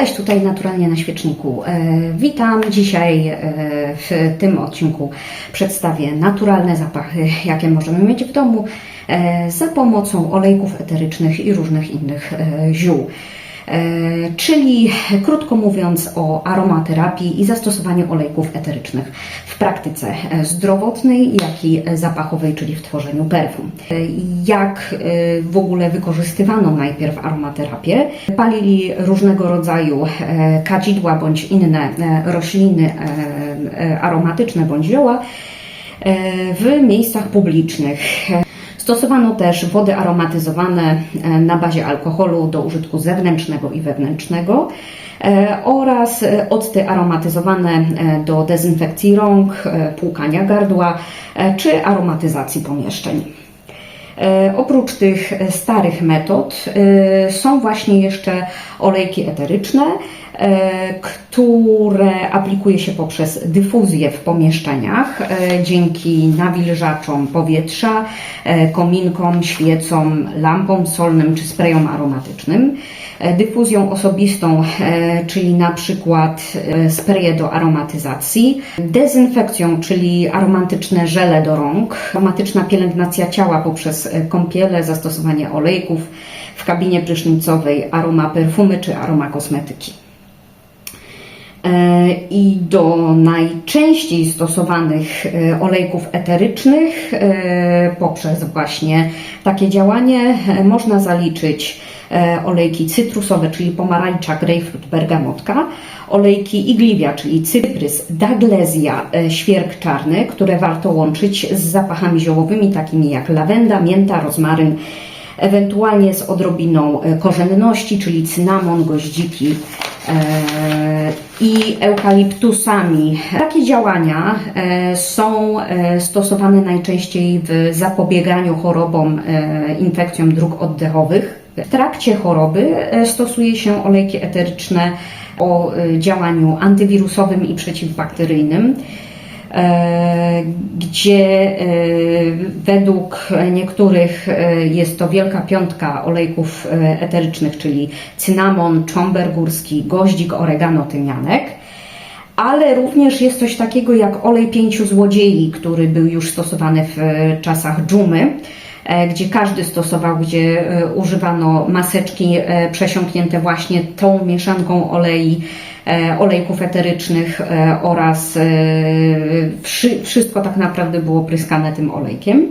Cześć, tutaj Naturalnie na Świeczniku. E, witam. Dzisiaj e, w tym odcinku przedstawię naturalne zapachy, jakie możemy mieć w domu e, za pomocą olejków eterycznych i różnych innych ziół. E, czyli krótko mówiąc o aromaterapii i zastosowaniu olejków eterycznych w praktyce e, zdrowotnej, jak i zapachowej, czyli w tworzeniu perfum. E, Jak w ogóle wykorzystywano najpierw aromaterapię? Palili różnego rodzaju kadzidła bądź inne rośliny aromatyczne bądź zioła w miejscach publicznych. Stosowano też wody aromatyzowane e, na bazie alkoholu do użytku zewnętrznego i wewnętrznego e, oraz e, octy aromatyzowane do dezynfekcji rąk, płukania gardła czy aromatyzacji pomieszczeń. E, Oprócz tych e, starych metod e, są właśnie jeszcze olejki eteryczne, które aplikuje się poprzez dyfuzję w pomieszczeniach dzięki nawilżaczom powietrza, kominkom, świecom, lampom solnym czy sprayom aromatycznym. E, Dyfuzją osobistą, e, czyli na przykład e, spraye do aromatyzacji, dezynfekcją, czyli aromatyczne żele do rąk, aromatyczna pielęgnacja ciała poprzez kąpiele, zastosowanie olejków w kabinie prysznicowej, aroma perfumy czy aroma kosmetyki. I do najczęściej stosowanych olejków eterycznych poprzez właśnie takie działanie można zaliczyć olejki cytrusowe, czyli pomarańcza, grejpfrut, bergamotka, olejki igliwia, czyli cyprys, daglezja, e, świerk czarny, które warto łączyć z zapachami ziołowymi takimi jak lawenda, mięta, rozmaryn, ewentualnie z odrobiną e, korzenności, czyli cynamon, goździki e, i eukaliptusami. Takie działania e, są e, stosowane najczęściej w zapobieganiu chorobom, e, infekcjom dróg oddechowych. W trakcie choroby e, stosuje się olejki eteryczne o e, działaniu antywirusowym i przeciwbakteryjnym e, gdzie według niektórych jest to wielka piątka olejków eterycznych, czyli cynamon, czomber górski, goździk, oregano, tymianek. Ale również jest coś takiego jak olej pięciu złodziei, który był już stosowany w czasach dżumy, gdzie każdy stosował, gdzie e, używano maseczki e, przesiąknięte właśnie tą mieszanką olei, e, olejków eterycznych e, oraz e, wszy- wszystko tak naprawdę było pryskane tym olejkiem.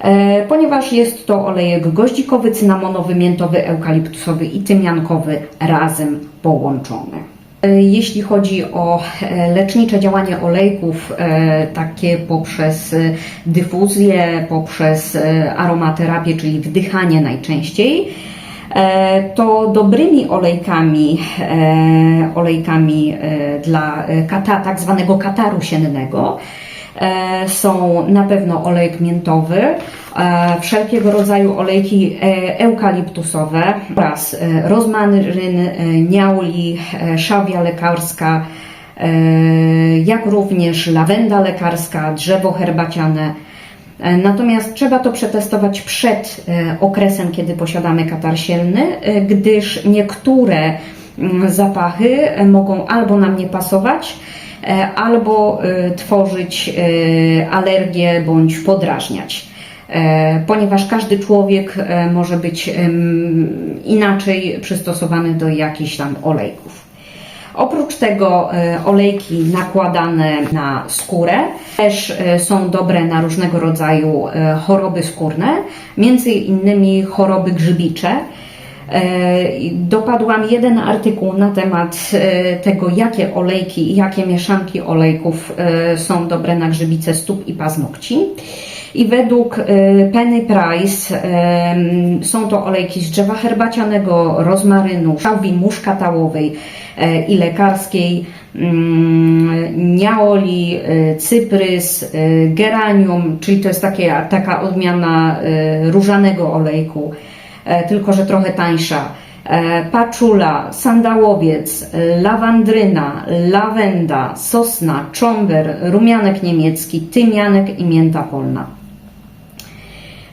E, Ponieważ jest to olejek goździkowy, cynamonowy, miętowy, eukaliptusowy i tymiankowy razem połączony. E, Jeśli chodzi o e, lecznicze działanie olejków, e, takie poprzez dyfuzję, poprzez aromaterapię, czyli wdychanie najczęściej, to dobrymi olejkami, olejkami dla kata, tak zwanego kataru siennego są na pewno olejek miętowy, e, wszelkiego rodzaju olejki e, eukaliptusowe oraz e, rozmaryn, e, niauli, e, szawia lekarska, e, jak również lawenda lekarska, drzewo herbaciane. E, Natomiast trzeba to przetestować przed e, okresem, kiedy posiadamy katar sielny, e, gdyż niektóre mm, zapachy e, mogą albo nam nie pasować, e, albo e, tworzyć e, alergię bądź podrażniać. E, Ponieważ każdy człowiek e, może być inaczej przystosowany do jakichś tam olejków. Oprócz tego e, olejki nakładane na skórę też e, są dobre na różnego rodzaju e, choroby skórne, między innymi choroby grzybicze. E, Dopadłam jeden artykuł na temat e, tego, jakie olejki i jakie mieszanki olejków e, są dobre na grzybice stóp i paznokci. I według Penny Price są to olejki z drzewa herbacianego, rozmarynu, szałwi muszkatałowej i lekarskiej, mm, niaoli, cyprys, geranium, czyli to jest takie, taka odmiana różanego olejku, tylko że trochę tańsza. E, Paczula, sandałowiec, e, lawandryna, lawenda, sosna, czomber, rumianek niemiecki, tymianek i mięta polna.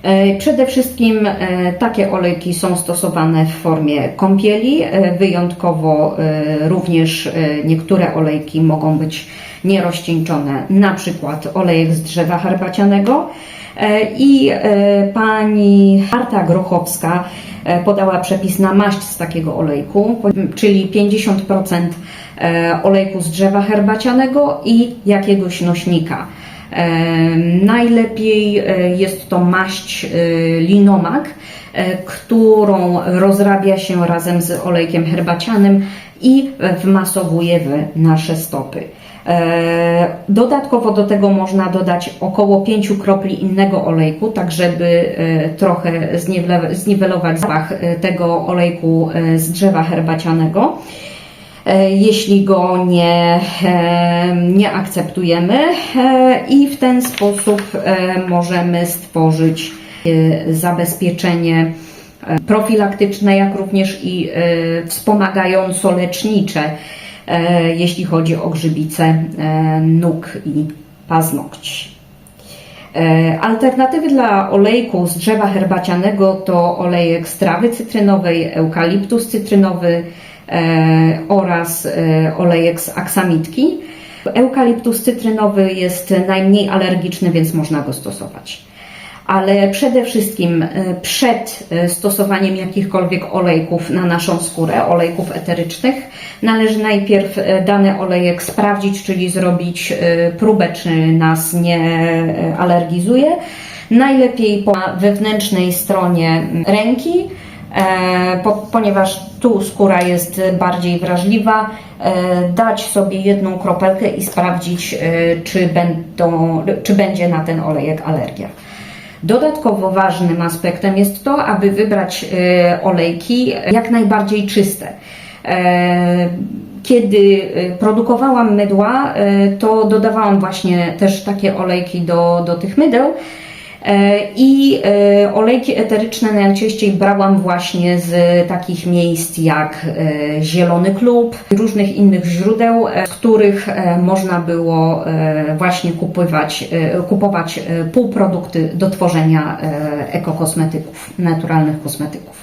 E, Przede wszystkim e, takie olejki są stosowane w formie kąpieli. E, Wyjątkowo e, również e, niektóre olejki mogą być nierozcieńczone, na przykład olejek z drzewa herbacianego. E, I e, pani Marta Grochowska e, podała przepis na maść z takiego olejku, czyli 50% e, olejku z drzewa herbacianego i jakiegoś nośnika. Najlepiej jest to maść linomak, którą rozrabia się razem z olejkiem herbacianym i wmasowuje w nasze stopy. E, Dodatkowo do tego można dodać około 5 kropli innego olejku, tak żeby e, trochę zniwelować zapach e, tego olejku z drzewa herbacianego. Jeśli go nie, nie akceptujemy i w ten sposób możemy stworzyć zabezpieczenie profilaktyczne, jak również i wspomagająco-lecznicze, jeśli chodzi o grzybice e, nóg i paznokci. E, Alternatywy dla olejku z drzewa herbacianego to olejek z trawy cytrynowej, eukaliptus cytrynowy e, oraz e, olejek z aksamitki. Eukaliptus cytrynowy jest najmniej alergiczny, więc można go stosować. Ale przede wszystkim e, przed e, stosowaniem jakichkolwiek olejków na naszą skórę, olejków eterycznych, należy najpierw e, dany olejek sprawdzić, czyli zrobić próbę, czy nas nie alergizuje. Najlepiej po wewnętrznej stronie ręki, po, ponieważ tu skóra jest bardziej wrażliwa, dać sobie jedną kropelkę i sprawdzić, czy, będą, czy będzie na ten olejek alergia. Dodatkowo ważnym aspektem jest to, aby wybrać e, olejki jak najbardziej czyste. E, Kiedy e, produkowałam mydła, e, to dodawałam właśnie też takie olejki do, do tych mydeł. E, I e, olejki eteryczne najczęściej brałam właśnie z takich miejsc jak e, Zielony Klub, różnych innych źródeł, z których można było właśnie kupować, kupować półprodukty do tworzenia ekokosmetyków, naturalnych kosmetyków.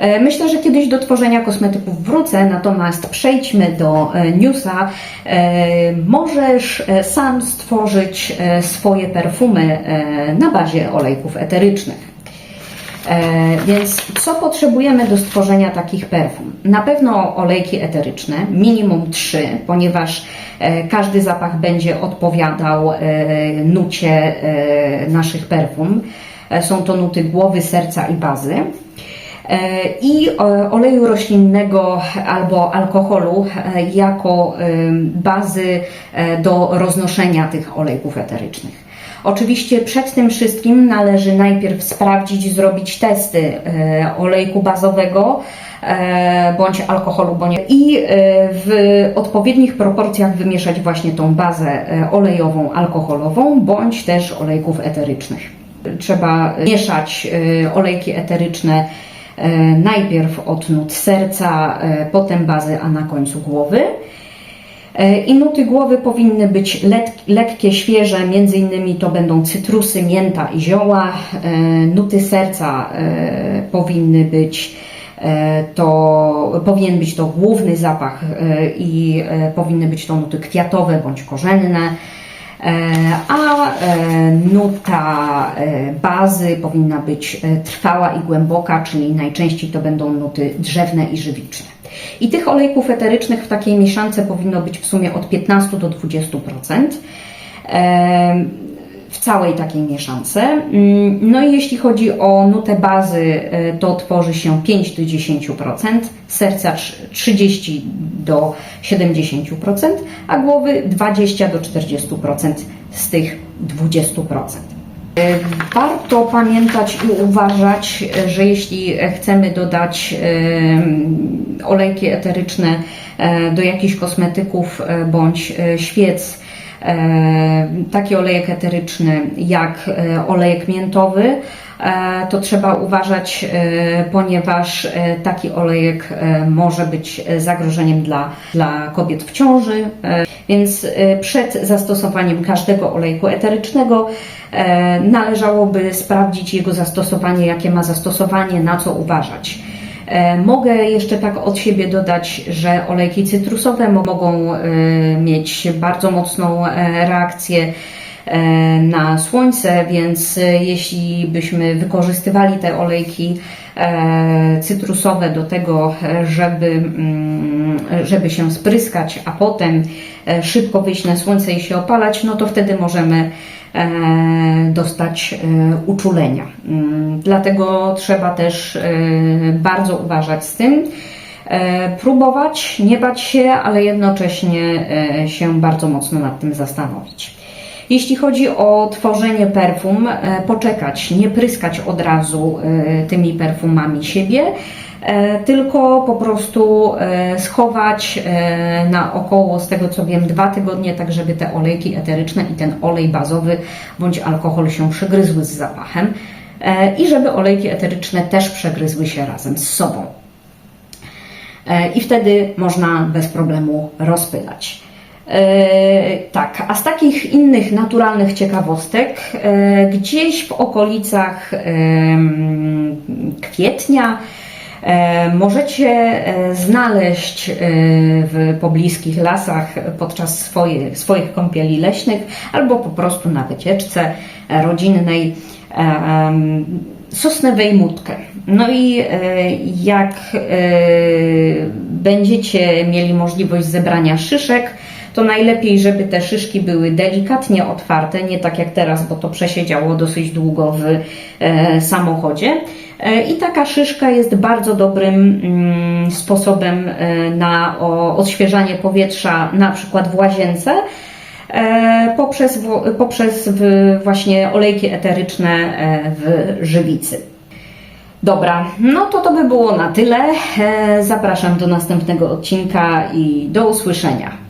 E, Myślę, że kiedyś do tworzenia kosmetyków wrócę, natomiast przejdźmy do e, newsa. E, Możesz sam stworzyć swoje perfumy na bazie olejków eterycznych. Więc co potrzebujemy do stworzenia takich perfum? Na pewno olejki eteryczne, minimum 3, ponieważ każdy zapach będzie odpowiadał nucie naszych perfum. Są to nuty głowy, serca i bazy. E, I e, oleju roślinnego albo alkoholu e, jako bazy do roznoszenia tych olejków eterycznych. Oczywiście przed tym wszystkim należy najpierw sprawdzić, zrobić testy olejku bazowego bądź alkoholu bądź i w odpowiednich proporcjach wymieszać właśnie tą bazę olejową, alkoholową bądź też olejków eterycznych. Trzeba mieszać olejki eteryczne najpierw od nut serca, e, potem bazy, a na końcu głowy. E, I nuty głowy powinny być lek, lekkie, świeże, między innymi to będą cytrusy, mięta i zioła. E, Nuty serca e, powinny być e, to powinien być to główny zapach e, i e, powinny być to nuty kwiatowe bądź korzenne. E, A e, nuta e, bazy powinna być trwała i głęboka, czyli najczęściej to będą nuty drzewne i żywiczne. I tych olejków eterycznych w takiej mieszance powinno być w sumie od 15 do 20%. W całej takiej mieszance. Mm, No i jeśli chodzi o nutę bazy, e, to tworzy się 5 do 10%, serca trz- 30 do 70%, a głowy 20 do 40% z tych 20%. E, Warto pamiętać i uważać, e, że jeśli chcemy dodać olejki eteryczne do jakichś kosmetyków bądź świec, taki olejek eteryczny jak e, olejek miętowy e, to trzeba uważać, e, ponieważ e, taki olejek e, może być e, zagrożeniem dla, dla kobiet w ciąży. E, Więc e, przed zastosowaniem każdego olejku eterycznego e, należałoby sprawdzić jego zastosowanie, jakie ma zastosowanie, na co uważać. E, Mogę jeszcze tak od siebie dodać, że olejki cytrusowe mogą e, mieć bardzo mocną e, reakcję na słońce, więc jeśli byśmy wykorzystywali te olejki cytrusowe do tego, żeby, mm, żeby się spryskać, a potem szybko wyjść na słońce i się opalać, no to wtedy możemy dostać e, uczulenia. Mm, Dlatego trzeba też e, bardzo uważać z tym. E, Próbować, nie bać się, ale jednocześnie e, się bardzo mocno nad tym zastanowić. Jeśli chodzi o tworzenie perfum, e, poczekać, nie pryskać od razu e, tymi perfumami siebie, e, tylko po prostu e, schować e, na około, z tego co wiem, dwa tygodnie, tak żeby te olejki eteryczne i ten olej bazowy bądź alkohol się przegryzły z zapachem e, i żeby olejki eteryczne też przegryzły się razem z sobą. E, I wtedy można bez problemu rozpylać. E, tak, a z takich innych naturalnych ciekawostek, e, gdzieś w okolicach kwietnia e, możecie e, znaleźć e, w pobliskich lasach podczas swoje, swoich kąpieli leśnych albo po prostu na wycieczce e, rodzinnej e, sosnę wejmutkę. No i e, jak e, będziecie mieli możliwość zebrania szyszek, to najlepiej, żeby te szyszki były delikatnie otwarte, nie tak jak teraz, bo to przesiedziało dosyć długo w e, samochodzie. E, I taka szyszka jest bardzo dobrym mm, sposobem e, na odświeżanie powietrza, na przykład w łazience e, poprzez, poprzez właśnie olejki eteryczne w żywicy. Dobra, no to to by było na tyle. Zapraszam do następnego odcinka i do usłyszenia.